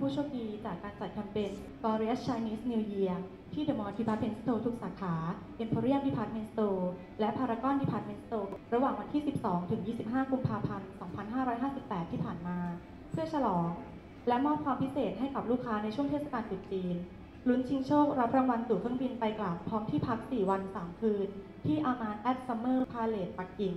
ผู้โชคดีจากการจัดแคมเปญ Glorious Chinese New Year ที่ The Mall Department Store ทุกสาขา Emporium Department Store และ Paragon Department Store ระหว่างวันที่ 12 ถึง 25 กุมภาพันธ์ 2558 ที่ผ่านมา เพื่อฉลอง และมอบความพิเศษให้กับลูกค้าในช่วงเทศกาลตรุษจีนลุ้นชิงโชครับรางวัลตั๋วเครื่องบินไปกลับพร้อมที่พัก 4 วัน 3 คืน ที่อามานแอดซัมเมอร์พาเลตปักกิ่ง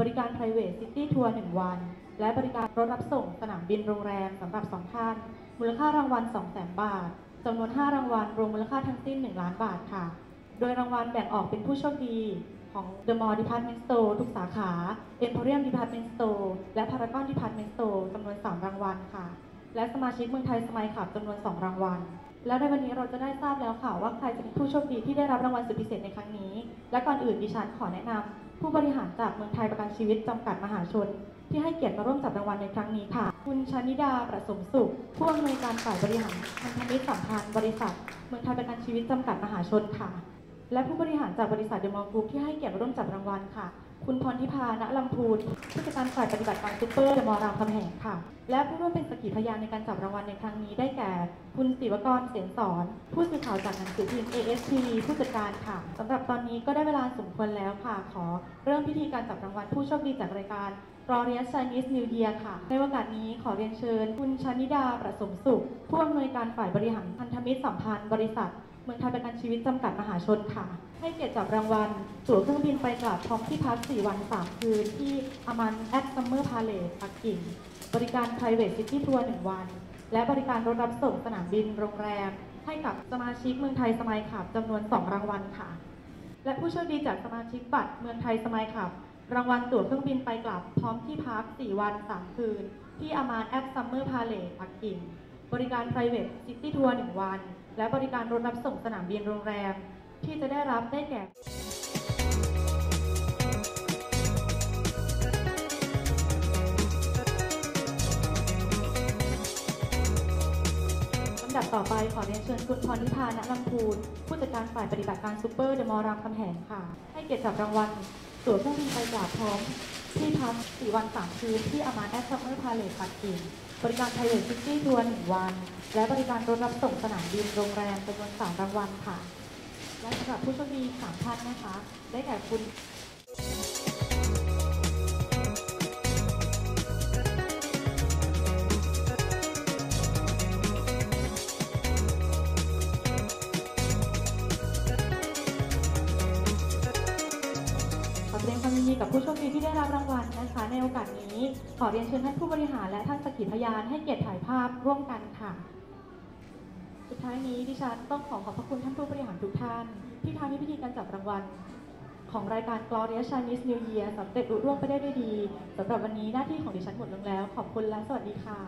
บริการ private city tour 1 วัน และบริการรถรับส่งสนามบินโรงแรมสำหรับ 2 ท่าน มูลค่ารางวัล200,000บาทจำนวน 5 รางวัลรวมมูลค่าทั้งสิ้น 1 ล้านบาทค่ะ โดยรางวัลแบ่งออกเป็นผู้โชคดีของ The Mall Department Store ทุกสาขา Emporium Department Store และ Paragon Department Store จำนวน 3 รางวัลค่ะ และสมาชิกเมืองไทยสมัยขับจำนวน 2 รางวัล แล้วในวันนี้เราจะได้ทราบแล้วค่ะว่าใครจะเป็นผู้โชคดีที่ได้รับรางวัลสุดพิเศษในครั้งนี้ และก่อนอื่นดิฉันขอแนะนำผู้บริหารจากเมืองไทยประกันชีวิตจำกัดมหาชน ที่ให้เกียรติมาร่วมจับรางวัลในครั้งนี้ค่ะ คุณชนิดาประสมสุขผู้อำนวยการฝ่ายบริหารพันธมิตรสัมพันธ์บริษัท เมืองไทยประกันชีวิตจำกัดมหาชนค่ะ และผู้บริหารจากบริษัทเดมอลกรุ๊ปที่ให้เกียรติร่วมจับรางวัลค่ะ คุณพรทิพาณลำพูนผู้จัดการฝ่ายปฏิบัติการซูเปอร์เดมอลรามคำแหงค่ะ และผู้ร่วมเป็นสกขีพยานในการจับรางวัลในครั้งนี้ได้แก่ คุณศิวกรเสียงสอน ผู้สื่อข่าวจากหนังสือพิมพ์ AST ผู้จัดการค่ะสำหรับตอนนี้ก็ได้เวลาสมควรแล้วค่ะ ขอเริ่มพิธีการจับรางวัลผู้โชคดีจากรายการ Glorious Chinese New Year ค่ะ ในโอกาสนี้ขอเรียนเชิญ คุณชานิดาประสมสุข ผู้อำนวยการฝ่ายบริหารพันธมิตรสัมพันธ์บริษัท เมืองไทยประกันชีวิตจำกัดมหาชนค่ะ ให้เกียรติจับรางวัลตั๋วเครื่องบินไปกลับพร้อมที่พัก 4 วัน 3 คืน ที่อามันแอดซัมเมอร์พาเลสปักกิ่ง บริการ private city tour 1 วัน และบริการรถรับส่งสนามบินโรงแรม ให้กับสมาชิกเมืองไทยสมัยขับจำนวน 2 รางวัลค่ะ และผู้โชคดีจากสมาชิกบัตรเมืองไทยสมัยขับ รางวัลตั๋วเครื่องบินไปกลับพร้อมที่พัก 4 วัน 3 คืน ที่อามานแอปซัมเมอร์พาเลทปักกิ่ง บริการ private city tour 1 วัน และบริการรถรับส่งสนามบินโรงแรม ที่จะได้รับได้แก่ำดับต่อไปขอเรียนเชิญคุณพรนิพาณลำพูนผู้จัดการฝ่ายปฏิบัติการซูเปอร์เดมอลรามคำแหงค่ะ ให้เกียรติจับรางวัลตั๋วเครื่องบินไปกลับพร้อม ที่พัก4วัน3คืนที่อามาแอดซัมเมอร์พาเลสปักกิ่งบริการไทเวทซิตี้ทัวร์1วัน และบริการรถรับส่งสนามบินโรงแรมจำนวน3รางวัลค่ะ และสำหรับผู้โชคดี3ท่านนะคะ ได้แก่คุณ มีกับผู้โชคดีที่ได้รับรางวัลนะคะ ในโอกาสนี้ ขอเรียนเชิญท่านผู้บริหารและท่านสกขีพยานให้เกียรติถ่ายภาพร่วมกันค่ะ สุดท้ายนี้ดิฉันต้องขอขอบพระคุณท่านผู้บริหารทุกท่าน ที่ทำให้พิธีการจับรางวัลของรายการ Glorious Chinese New Year สำเร็จรุ่ร่วงไปได้ด้วยดีสำหรับวันนี้หน้าที่ของดิฉันหมดลงแล้ว ขอบคุณและสวัสดีค่ะ